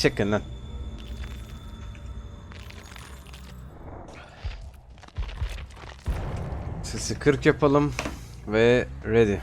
Çekin lan. Sesi 40 yapalım ve ready.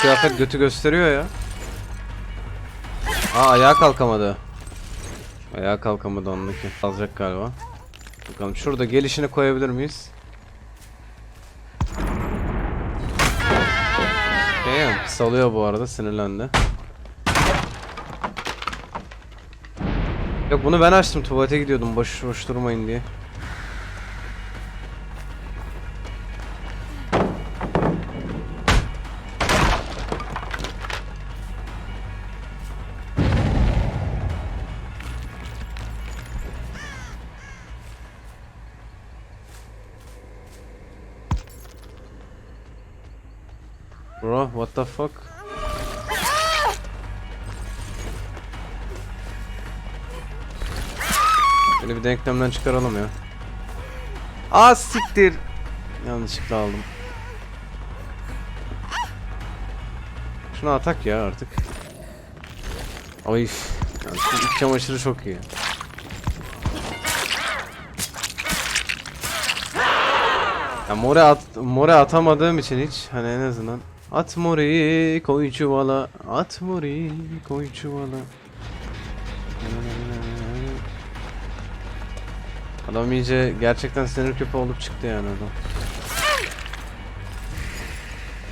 Kıyafet götü gösteriyor ya. Aa ayağa kalkamadı. Ayağa kalkamadı ondaki. Alacak galiba. Bakalım şurada gelişini koyabilir miyiz? Damn, salıyor bu arada sinirlendi. Yok bunu ben açtım tuvalete gidiyordum boş boş durmayın diye. Bro, what the fuck? Beni bir denklemden çıkaralım ya. Aa siktir. Yanlışlıkla aldım. Şunu atak ya artık. Ay. Yani iç çamaşırı çok iyi. Ya more at more atamadığım için hiç hani en azından at moreyi koy çuvala at moreyi koy çuvala Adam iyice gerçekten sinir küpü olup çıktı yani adam.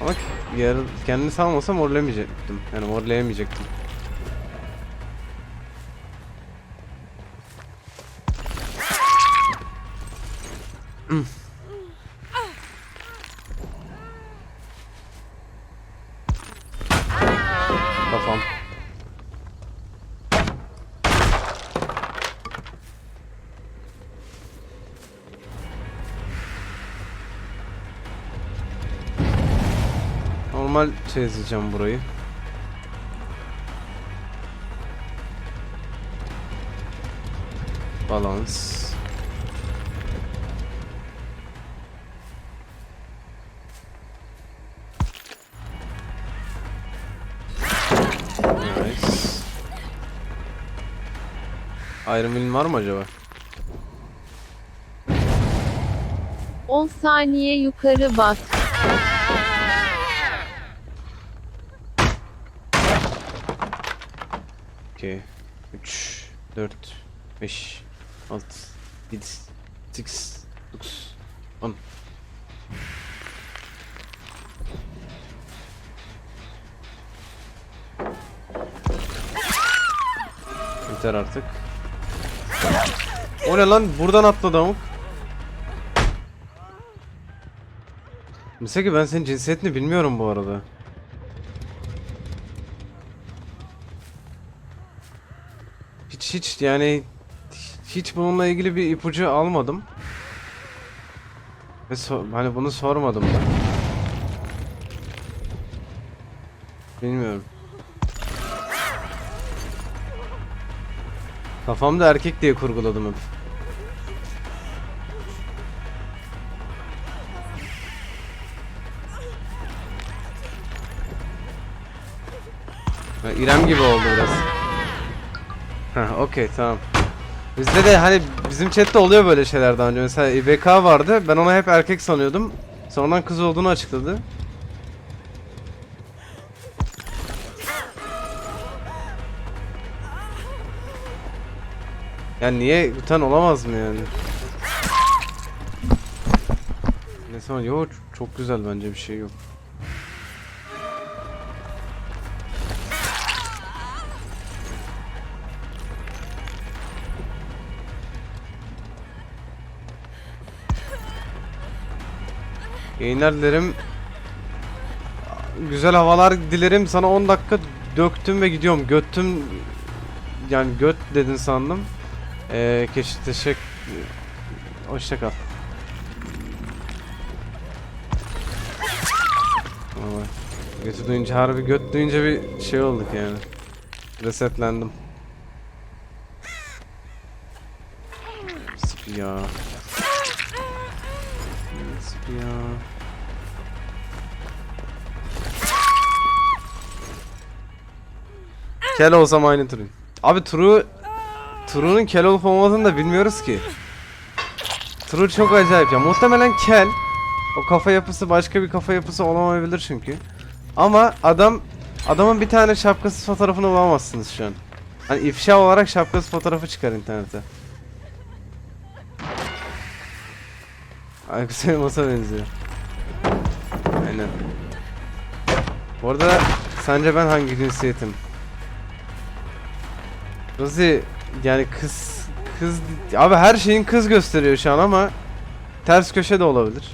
Ama kendini salmasa morlamayacaktım. Yani morlayamayacaktım. Kafam. Normal çizeceğim burayı. Balans. Nice. Iron Will'in var mı acaba? 10 saniye yukarı bak. Okay. 3, 4, 5, 6, 7, 8, 9, 10. Yeter artık. O ne lan? Buradan atladı amık. Mesela ki ben senin cinsiyetini bilmiyorum bu arada. Hiç hiç yani hiç bununla ilgili bir ipucu almadım. Ve so- hani bunu sormadım da. Bilmiyorum. Kafamda erkek diye kurguladım hep. İrem gibi oldu biraz. Ha, okey tamam. Bizde de hani bizim chatte oluyor böyle şeyler daha önce. Mesela İBK vardı. Ben ona hep erkek sanıyordum. Sonradan kız olduğunu açıkladı. Yani niye utan olamaz mı yani? Ne zaman yok çok güzel bence bir şey yok. Yayınlar dilerim. Güzel havalar dilerim. Sana 10 dakika döktüm ve gidiyorum. Göttüm yani göt dedin sandım. Ee, keş teşekkür Hoşça kal. Vay. Götü duyunca harbi göt duyunca bir şey olduk yani. Resetlendim. Ya. Sıkı ya. Kel olsam aynı turun. Abi turu Turu'nun kel olup olmadığını da bilmiyoruz ki. Turu çok acayip ya. Muhtemelen kel. O kafa yapısı başka bir kafa yapısı olamayabilir çünkü. Ama adam adamın bir tane şapkasız fotoğrafını bulamazsınız şu an. Hani ifşa olarak şapkasız fotoğrafı çıkar internete. Aykut Elmas'a benziyor. Aynen. Bu arada sence ben hangi cinsiyetim? Rosie yani kız kız abi her şeyin kız gösteriyor şu an ama ters köşe de olabilir.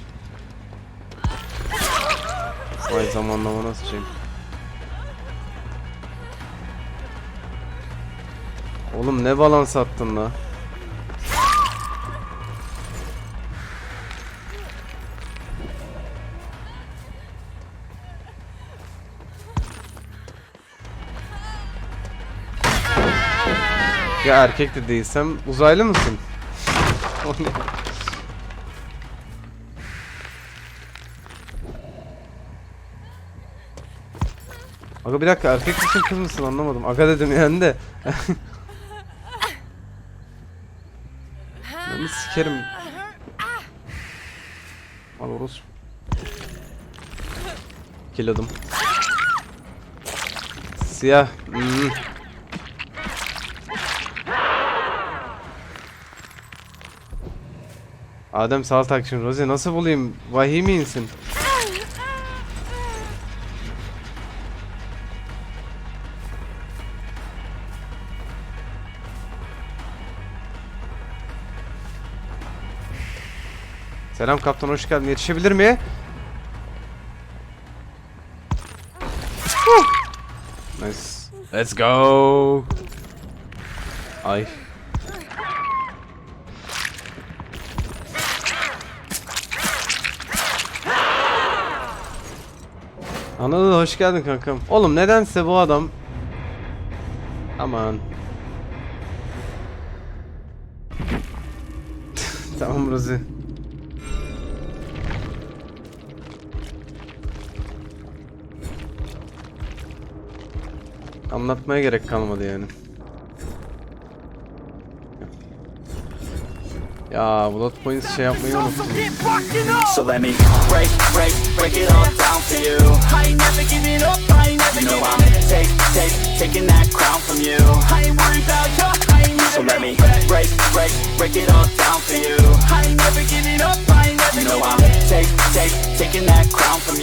Vay zamanlama nasıl şey? Oğlum ne balans attın la? Ya erkek de değilsem uzaylı mısın? O ne? Aga bir dakika erkek misin kız mısın anlamadım. Aga dedim yani de. ben sikerim. Al orospu. Killadım. Siyah. Hmm. Adem sağ takşın Rozi nasıl bulayım? Vahiy mi insin? Selam kaptan hoş geldin. Yetişebilir mi? Nice. Let's go. Ay. Anadolu hoş geldin kankam. Oğlum nedense bu adam Aman. tamam Rozi. Anlatmaya gerek kalmadı yani. Ya Blood Points şey yapmayı unuttum. So let me break, break, break it all down for you. I ain't never giving up, I ain't never you know I'm take, take, taking that crown from you. I ain't worried about you, I ain't So let me break, break, break it all down for you. I ain't never giving up, I ain't never you know I'm take, take, taking that crown from you.